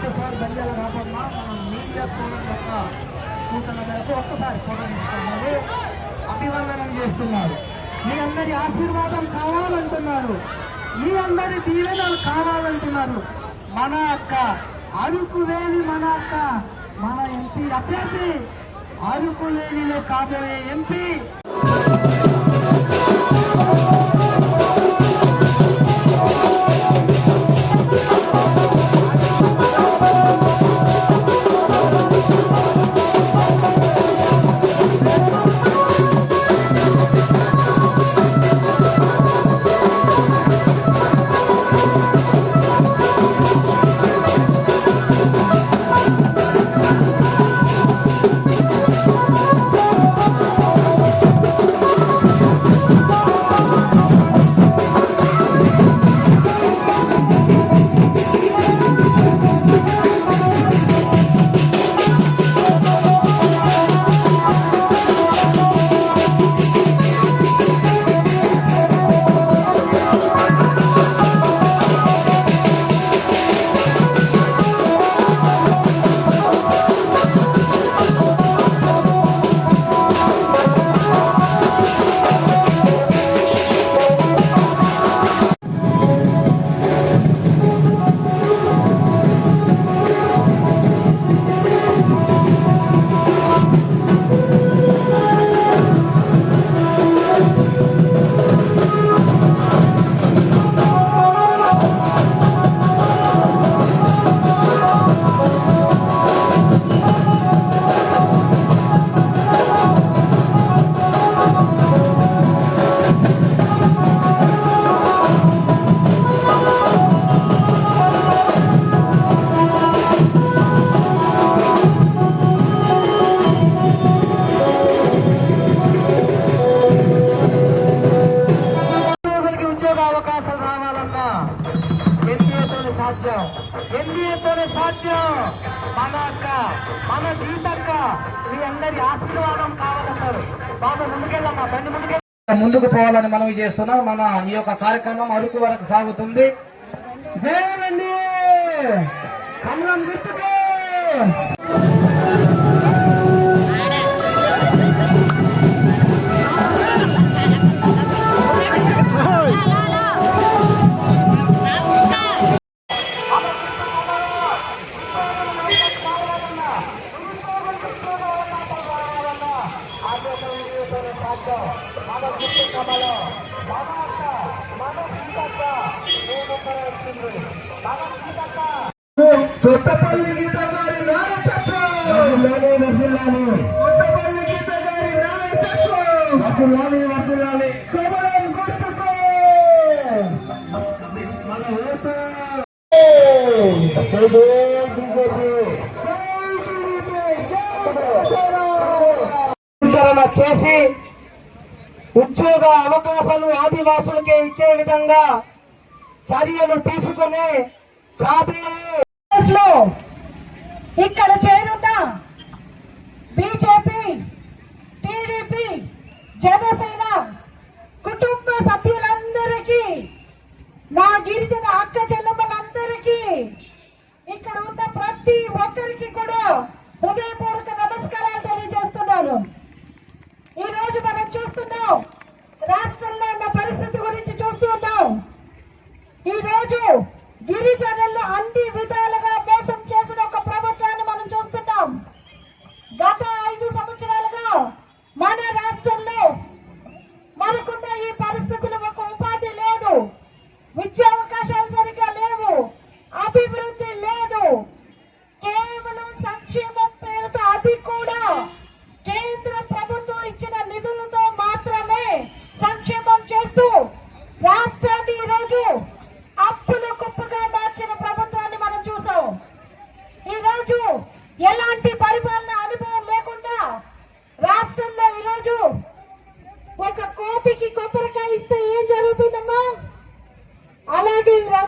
ఒక్కసారి బంజాల కాకుండా మనం మీడియా సోదరుల యొక్క సూచన మేరకు ఒక్కసారి ఫోటో తీసుకున్నారు అభివందనం చేస్తున్నారు. మీ అందరి ఆశీర్వాదం కావాలంటున్నారు. మీ అందరి దీవెనలు కావాలంటున్నారు. మన అక్క అరకు వేలి మన అక్క మన ఎంపీ అభ్యర్థి అరకు వేలిలో కాబోయే ఎంపీ. ముందుకు పోవాలని మనవి చేస్తున్నాం. మన ఈ యొక్క కార్యక్రమం అరకు వరకు సాగుతుంది. జై కమలం గుర్తుకే చేసి ఉద్యోగ అవకాశాలు ఆదివాసులకే ఇచ్చే విధంగా చర్యలు తీసుకుని కాబోయే ఇక్కడ చేరున్న బీజేపీ టీడీపీ జనసేన కుటుంబ సభ్యులందరికీ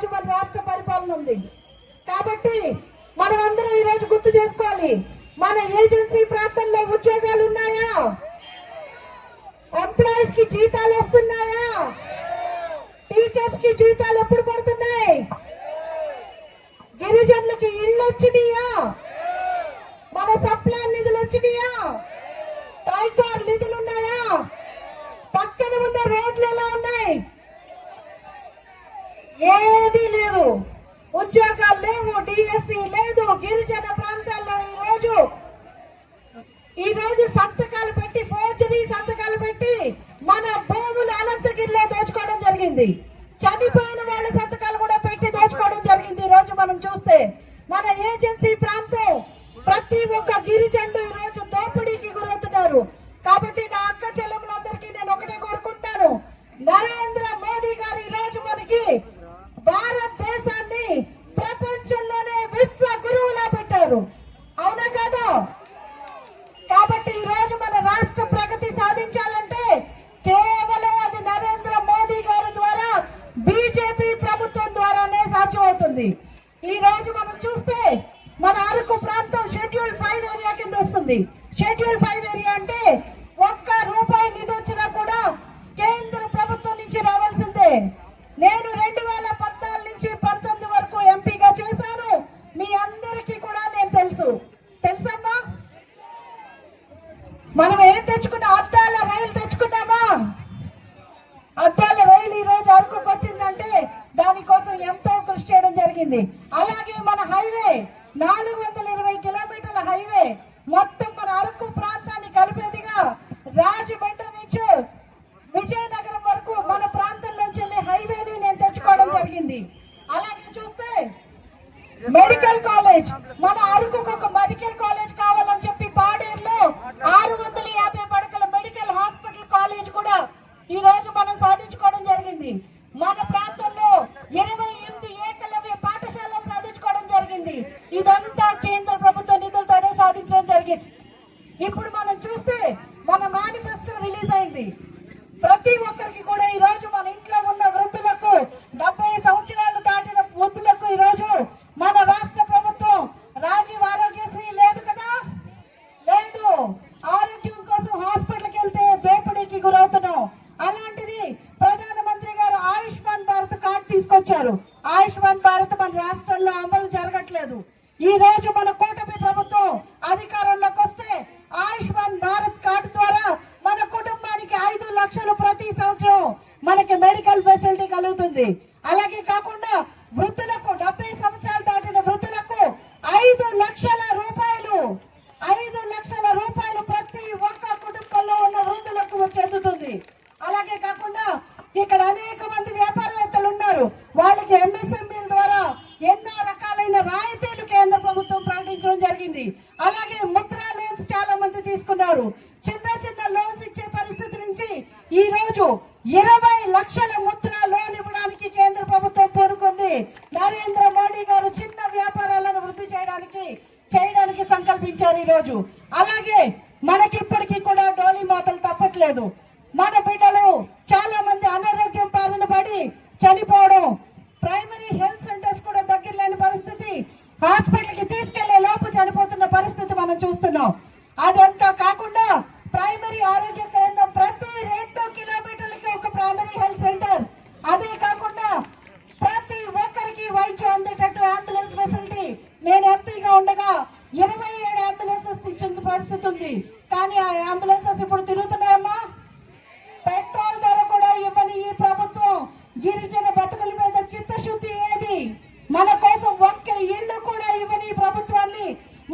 రోజు మన రాష్ట్ర పరిపాలన ఉంది. కాబట్టి మనమందరం ఈరోజు గుర్తు చేసుకోవాలి. మన ఏజెన్సీ ప్రాంతంలో ఉద్యోగాలు ఉన్నాయా? ఎంప్లాయీస్కి జీతాలు వస్తున్నాయా? టీచర్స్కి జీతాలు ఎప్పుడు పడుతున్నాయి? గిరిజనులకి ఇళ్ళు వచ్చినాయా? మన సప్లాన్ నిధులు వచ్చినాయా? టైకార్ నిధులు ఉన్నాయా? పక్కన ఉన్న రోడ్లు ఎలా ఉన్నాయి? ఏది లేదు. ఉద్యోగాలు లేవు డిఎస్సి లేదు. గిరిజన ప్రాంతాల్లో ఈరోజు రోజు సంతకాలు పెట్టి ఫోర్జరీ సంతకాలు పెట్టి వస్తుంది. షెడ్యూల్ ఫైవ్ ఏరియా అంటే ఒక్క రూపాయి నిధి వచ్చినా కూడా కేంద్ర ప్రభుత్వం నుంచి రావాల్సిందే. నేను రెండు వేల పద్నాలుగు నుంచి పంతొమ్మిది వరకు ఎంపీగా చేశాను. మీ అందరికీ కూడా నేను తెలుసు. తెలుసమ్మా? మనం ఏం తెచ్చుకున్నాం అద్దాల రైలు తెచ్చుకున్నామా? అద్దాల రైలు ఈ రోజు అరకుకు వచ్చిందంటే దానికోసం ఎంతో కృషి చేయడం జరిగింది అలాగే మన హైవే నాలుగు వందల ఇరవై కిలోమీటర్ల హైవే మొత్తం మన అరకు ప్రాంతాన్ని కలిపేదిగా రాజమండ్రి నుంచి విజయనగరం వరకు మన ప్రాంతంలోంచి వెళ్ళే హైవేని నేను తెచ్చుకోవడం జరిగింది అలాగే చూస్తే మెడికల్ కాలేజ్. మన అరకుకు ఒక మెడికల్ కాలేజ్ కావాలని చెప్పి పాడేరులో ఆరు వందల యాభై పడకల మెడికల్ హాస్పిటల్ కాలేజ్ కూడా ఈ రోజు మనం సాధించుకోవడం జరిగింది. మన ప్రాంతంలో ఇరవై ఎనిమిది ఏకలవ్య పాఠశాలలు సాధించుకోవడం జరిగింది. ఇదంతా కేంద్ర ప్రభుత్వ నిధులతోనే సాధించడం జరిగింది. ఇప్పుడు మనం చూస్తే మన మేనిఫెస్టో రిలీజ్ అయింది. ప్రతి ఒక్కరికి కూడా ఈ రోజు మన ఇంట్లో ఉన్న వృద్ధులకు డెబ్బై సంవత్సరాలు దాటిన వృద్ధులకు ఈ రోజు మన రాష్ట్ర ప్రభుత్వం రాజీవ్ ఆరోగ్యశ్రీ లేదు కదా లేదు ఆరోగ్యం కోసం హాస్పిటల్కి వెళ్తే దోపిడీకి గురవుతున్నాం అలాంటిది ప్రధానమంత్రి గారు ఆయుష్మాన్ భారత్ కార్డు తీసుకొచ్చారు ఆయుష్మాన్ భారత్ మన రాష్ట్రంలో అమలు జరగట్లేదు ఈ రోజు మన కూటమి ప్రభుత్వం అధికారంలోకి వస్తే ఆయుష్మాన్ భారత్ కార్డు ద్వారా మన కుటుంబానికి ఐదు లక్షలు ప్రతి సంవత్సరం మనకి మెడికల్ ఫెసిలిటీ కలుగుతుంది అలాగే కాకుండా వృద్ధులకు డెబ్బై సంవత్సరాలు దాటిన వృద్ధులకు ఐదు లక్షల రూపాయలు ఐదు లక్షల రూపాయలు ప్రతి ఒక్క కుటుంబంలో ఉన్న వృద్ధులకు చెందుతుంది అలాగే కాకుండా ఇక్కడ అనేక మంది వ్యాపారవేత్తలు ఉన్నారు వాళ్ళకి ఎంఎస్ఎంఈల ద్వారా ఎన్నో రకాలైన రాయితీలు కేంద్ర ప్రభుత్వం ప్రకటించడం జరిగింది అలాగే ముద్రా లోన్స్ చాలా మంది తీసుకున్నారు చిన్న చిన్న లోన్స్ ఇచ్చే పరిస్థితి నుంచి ఈ రోజు ఇరవై లక్షల ముద్ర లోన్ ఇవ్వడానికి కేంద్ర ప్రభుత్వం కోరుకుంది. నరేంద్ర మోడీ గారు చిన్న వ్యాపారాలను వృద్ధి చేయడానికి చేయడానికి సంకల్పించారు ఈ రోజు అలాగే మనకి ఇప్పటికీ కూడా డోలీ మాతలు తప్పట్లేదు. మన బిడ్డలు చాలా మంది అనారోగ్యం బారిన పడి చనిపోవడం ప్రైమరీ హెల్త్ సెంటర్స్ కూడా దగ్గర లేని పరిస్థితి హాస్పిటల్కి తీసుకెళ్ళే లోపు చనిపోతున్న పరిస్థితి మనం చూస్తున్నాం అదంతా కాకుండా ప్రైమరీ ఆరోగ్య కేంద్రం ప్రతి రెండు కిలోమీటర్లకి ఒక ప్రైమరీ హెల్త్ సెంటర్ అదే కాకుండా ప్రతి ఒక్కరికి వైద్యం అందేటట్టు అంబులెన్స్ ఫెసిలిటీ నేను ఉండగా ఇరవై ఏడు అంబులెన్సెస్ ఇచ్చిన పరిస్థితి ఉంది. కానీ ఆ అంబులెన్సెస్ ఇప్పుడు తిరుగుతున్నాయమ్మా. పెట్రోల్ ధర కూడా ఇవ్వని ఈ ప్రభుత్వం గిరిజన బతుకుల మీద చిత్తశుద్ధి ఏది? మన కోసం ఒక్క ఇల్లు కూడా ఇవ్వని ఈ ప్రభుత్వాన్ని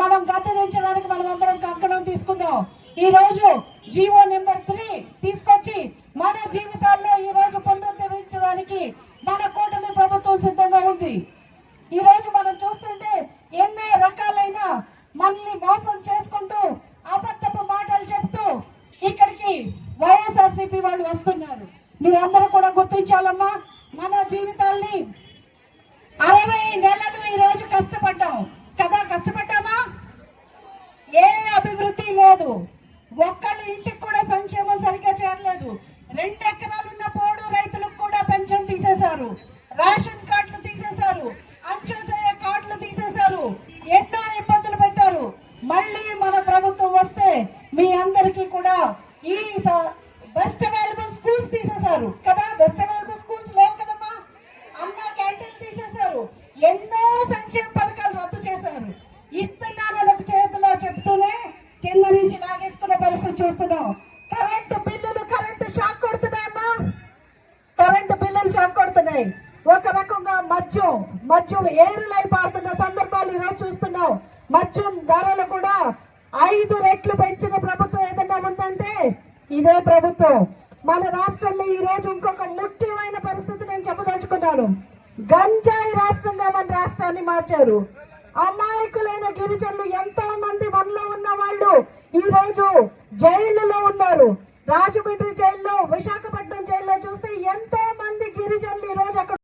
మనం గద్దెదించడానికి మనం అందరం కంకణం తీసుకుందాం. ఈ రోజు జీవో నెంబర్ త్రీ తీసుకొచ్చి మన జీవితాల్లో ఈ రోజు పునరుద్ధరించడానికి మన కూటమి ప్రభుత్వం సిద్ధంగా ఉంది. ఈ రోజు మనం చూస్తుంటే ఎన్ని రకాలైన మనల్ని మోసం చేసుకుంటూ అబద్ధపు మాటలు చెప్తూ ఇక్కడికి వైఎస్ఆర్సీపీ వాళ్ళు వస్తున్నారు. మీరందరూ కూడా గుర్తించాలమ్మా మన జీవితాల్ని అరవై నెలలు ఈ రోజు కష్టపడ్డాం. కదా కష్టపడ్డామా? ఏ అభివృద్ధి లేదు. ఒక్కళ్ళ ఇంటికి కూడా సంక్షేమం సరిగ్గా చేరలేదు. రెండు ఎకరాలు ఉన్న పోడు రైతులకు కూడా పెన్షన్ తీసేశారు. రేషన్ కార్డులు తీసేశారు. అంత్యోదయ చూస్తున్నావు కరెంట్ బిల్లులు కరెంట్ షాక్ కొడుతున్నాయమ్మా కరెంట్ బిల్లులు షాక్ కొడుతున్నాయి. ఒక రకంగా మద్యం మద్యం ఏరులై పారుతున్న సందర్భాలు ఈరోజు చూస్తున్నావు మద్యం ధరలు కూడా ఐదు రెట్లు పెంచిన ప్రభుత్వం ఏదన్నా ఉందంటే ఇదే ప్రభుత్వం. మన రాష్ట్రంలో ఈ రోజు ఇంకొక ముఖ్యమైన పరిస్థితి నేను చెప్పదలుచుకున్నాను. గంజాయి రాష్ట్రంగా మన రాష్ట్రాన్ని మార్చారు. అమాయకులైన గిరిజనులు ఎంతో మంది మనలో ఉన్న వాళ్ళు ఈ రోజు జైళ్ళలో ఉన్నారు. రాజమండ్రి జైల్లో విశాఖపట్నం జైల్లో చూస్తే ఎంతో మంది గిరిజనులు ఈ రోజు అక్కడ